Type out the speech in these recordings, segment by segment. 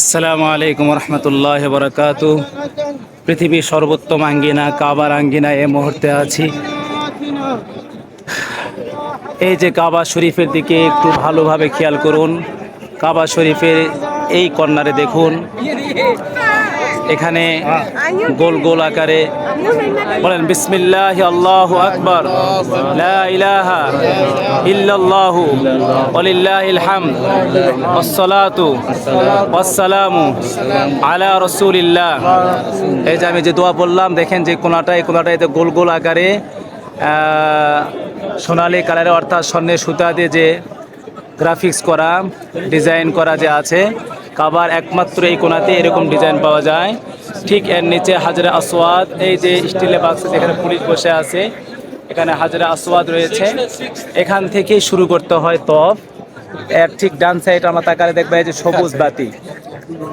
আসসালামু আলাইকুম রহমতুল্লাহ বরকাত পৃথিবীর সর্বোত্তম আঙ্গিনা, কাবার আঙ্গিনা এ মুহূর্তে আছি। এই যে কাবা শরীফের দিকে একটু ভালোভাবে খেয়াল করুন। কাবা শরীফের এই কর্নারে দেখুন। এখানে গোল গোল আকারে বলেন, বিসমিল্লাহ আল্লাহ আকবর ইলাহা ইল্লাল্লাহু ওয়ালিল্লাহিল হামদ ওয়াসসালাতু ওয়াসসালামু আলা রাসূলিল্লাহ। এই যে আমি যে দোয়া বললাম দেখেন যে কোনাটা এই কোনাটা এতে গোল গোল আকারে সোনালী কালারে অর্থাৎ স্বর্ণের সুতা দিয়ে যে গ্রাফিক্স করা ডিজাইন করা যে আছে কাবার একমাত্র এই কোনাতে এরকম ডিজাইন পাওয়া যায়। ঠিক এর নিচে হাজরা আসওয়াদ, এই যে স্টিলের বাক্স যেখানে পুলিশ বসে আছে, এখানে হাজরা আসওয়াদ রয়েছে। এখান থেকেই শুরু করতে হয় তফ। এর ঠিক ডান সাইড আমরা তাকালে দেখবে যে সবুজ বাতি।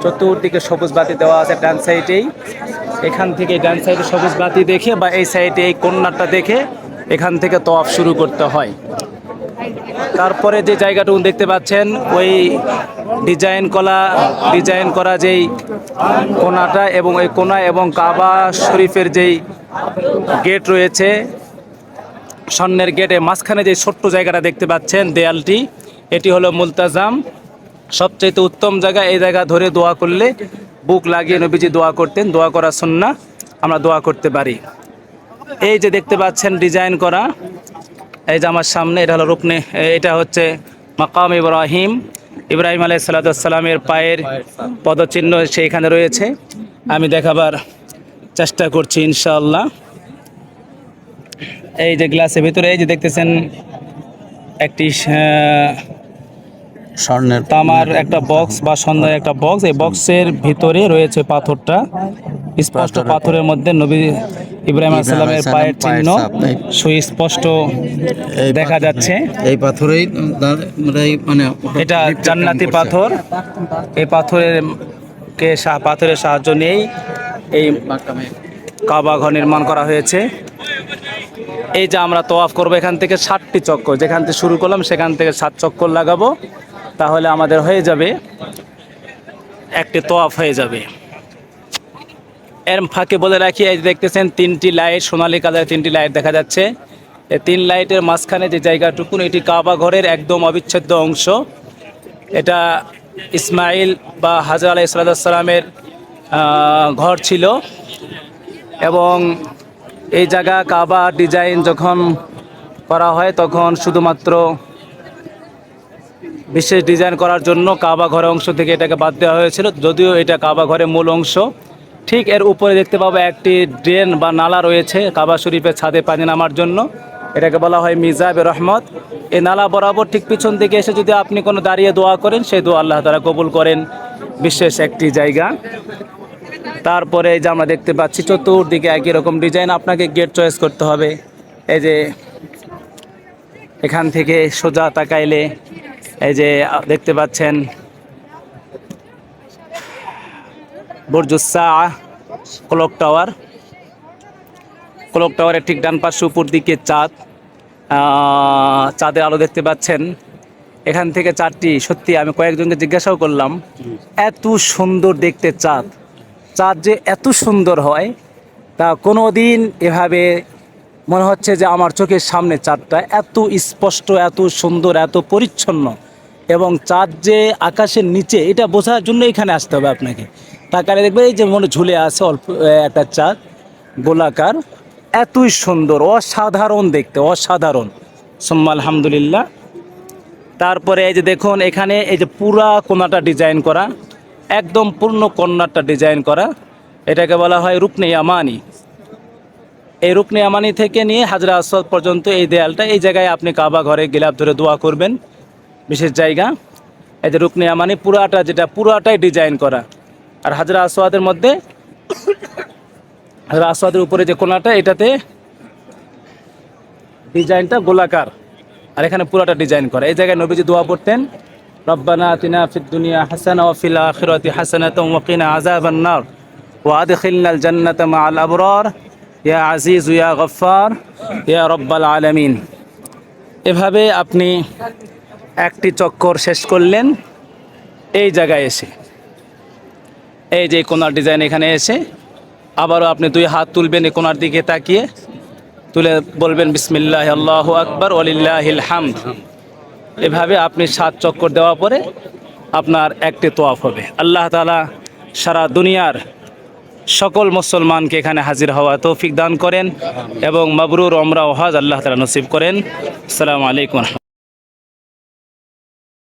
চতুর্দিকে সবুজ বাতি দেওয়া আছে ডান সাইডেই এখান থেকে ডান সাইডে সবুজ বাতি দেখে বা এই সাইডে এই কন্যাটা দেখে এখান থেকে তফ শুরু করতে হয়। তারপরে যে জায়গাটুকু দেখতে পাচ্ছেন, ওই ডিজাইন করা ডিজাইন করা যেই কোনাটা এবং ওই কোনা এবং কাবা শরীফের যেই গেট রয়েছে, স্বর্ণের গেটে মাঝখানে যে ছোট্ট জায়গাটা দেখতে পাচ্ছেন দেয়ালটি, এটি হলো মুলতাজাম। সবচাইতে উত্তম জায়গা, এই জায়গা ধরে দোয়া করলে বুক লাগিয়ে নবীজি দোয়া করতেন, দোয়া করা সুন্না আমরা দোয়া করতে পারি। এই যে দেখতে পাচ্ছেন ডিজাইন করা, এই যে আমার সামনে, এটা হলো রুকনে, এটা হচ্ছে মাকাম ইব্রাহিম। ইব্রাহিম আলাই সালাতামের পায়ের পদচিহ্ন সেইখানে রয়েছে। আমি দেখাবার চেষ্টা করছি ইনশাআল্লাহ। এই যে গ্লাসের ভিতরে এই যে দেখতেছেন একটি স্বর্ণের তামার একটা বক্স বা স্বর্ণের একটা বক্স। এই বক্সের ভিতরে রয়েছে পাথরটা। স্পষ্ট পাথরের মধ্যে নবী ইব্রাহিম আসসালামের পায়ের চিহ্ন সুস্পষ্ট দেখা যাচ্ছে। এই পাথরেই মানে মানে এটা জান্নাতি পাথর। এই পাথরের কে পাথরের সাহায্য নিয়েই এই কাবা ঘর নির্মাণ করা হয়েছে। এই যে আমরা তোয়াফ করব এখান থেকে ষাটটি চক্কর। যেখান থেকে শুরু করলাম সেখান থেকে সাত চক্কর লাগাবো। তাহলে আমাদের হয়ে যাবে একটি তোয়াফ হয়ে যাবে। এর ফাঁকে বলে রাখি, এই দেখতেছেন, তিনটি লাইট, সোনালী কালারের তিনটি লাইট দেখা যাচ্ছে। এই তিন লাইটের মাঝখানে যে জায়গাটুকুন, এটি কাবা ঘরের একদম অবিচ্ছেদ্য অংশ। এটা ইসমাইল বা হাজার আলাহ ইসলাতামের ঘর ছিল। এবং এই জায়গা কাবা ডিজাইন যখন করা হয়, তখন শুধুমাত্র বিশেষ ডিজাইন করার জন্য কাবা ঘরের অংশ থেকে এটাকে বাদ দেওয়া হয়েছিল। যদিও এটা কাবা ঘরের মূল অংশ। ঠিক এর উপরে দেখতে পাবো একটি ড্রেন বা নালা রয়েছে, কাবা শরীফের ছাদে পানি নামার জন্য। এটাকে বলা হয় মিজাবে রহমত। এই নালা বরাবর ঠিক পিছন দিকে এসে যদি আপনি কোনো দাঁড়িয়ে দোয়া করেন, সেই দোয়া আল্লাহ তারা কবুল করেন। বিশেষ একটি জায়গা। তারপরে এই যে আমরা দেখতে পাচ্ছি, চতুর্দিকে একই রকম ডিজাইন আপনাকে গেট চয়েস করতে হবে। এই যে এখান থেকে সোজা তাকাইলে এই যে দেখতে পাচ্ছেন বর্জুসা ক্লক টাওয়ার ক্লক টাওয়ারের ঠিক ডান পাশে উপর দিকে চাঁদ। চাঁদের আলো দেখতে পাচ্ছেন। এখান থেকে চাঁদটি, সত্যি আমি কয়েকজনকে জিজ্ঞাসাও করলাম, এত সুন্দর দেখতে চাঁদ। চাঁদ যে এত সুন্দর হয়, তা কোনো দিন এভাবে মনে হচ্ছে যে আমার চোখের সামনে চাঁদটা এত স্পষ্ট, এত সুন্দর, এত পরিচ্ছন্ন। এবং চাঁদ যে আকাশের নিচে, এটা বোঝার জন্য এখানে আসতে হবে আপনাকে। তাকালে দেখবে এই যে মনে ঝুলে আছে অল্প একটা চাঁদ, গোলাকার। এতই সুন্দর, অসাধারণ দেখতে, অসাধারণ। সোম্মা আলহামদুলিল্লাহ। তারপরে এই যে দেখুন, এখানে এই যে পুরা কোনাটা ডিজাইন করা, একদম পূর্ণ কন্যাটা ডিজাইন করা। এটাকে বলা হয় রুকনে আমানি এই রুকনে আমানি থেকে নিয়ে হাজরা আসওয়াদ পর্যন্ত এই দেয়ালটা, এই জায়গায় আপনি কাবা ঘরে গিলাপ ধরে দোয়া করবেন। বিশেষ জায়গা। এই যে রুকনে আমানি পুরাটা যেটা, পুরাটাই ডিজাইন করা। আর হাজরা আসওয়াদের মধ্যে, হাজরা আসওয়াদের উপরে যে কোনাটা, এটাতে ডিজাইনটা গোলাকার। আর এখানে পুরাটা ডিজাইন করা। এই জায়গায় নবীজি দোয়া পড়তেন, রব্বানা আতিনা ফিদ দুনিয়া হাসানা ওয়া ফিল আখিরাতি হাসানাতাও ওয়া কিনা আযাবান নার ওয়া আদখিলনাল জান্নাতা মাআল আবরার। ইয়া আজিজ, ইয়া গফফার। ইয়া রব্বাল আলামিন। এভাবে আপনি একটি চক্কর শেষ করলেন, এই জায়গায় এসে। এই যে কোনার ডিজাইন এখানে এসে আবারও আপনি দুই হাত তুলবেন এই কোনার দিকে তাকিয়ে, তুলে বলবেন, বিসমিল্লাহ, আল্লাহ আকবর ওলিল্লাহিল হামদ। এভাবে আপনি সাত চক্কর দেওয়া পরে আপনার একটি তোয়াফ হবে। আল্লাহ তালা সারা দুনিয়ার সকল মুসলমানকে এখানে হাজির হওয়া তৌফিক দান করেন এবং মাবরুর ওমরা ও হজ আল্লাহ তালা নসিব করেন। আসসালামু আলাইকুম